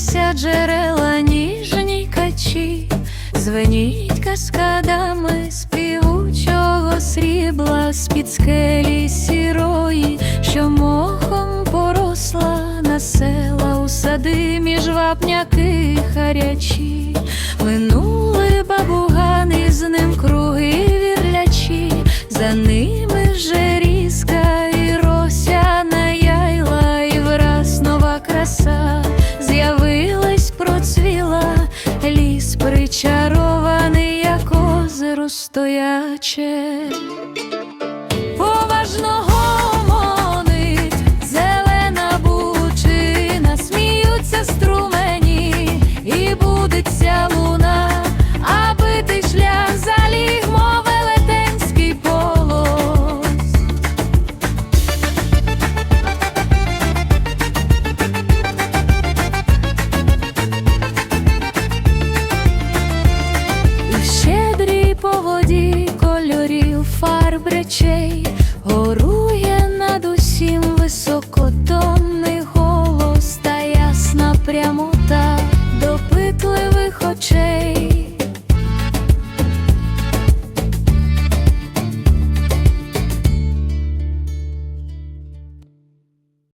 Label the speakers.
Speaker 1: за джерела ніжні качі, звеніть каскадами співучого срібла з-під скелі сірої, що мохом поросла на села у сади між вапняки харячі, минули бабугани з ним круги вірлячі, за ними вже різка і росяна яйла, і враз нова краса стояче. Фарб речей Горує над усім високотонний голос та ясна прямота. Допитливо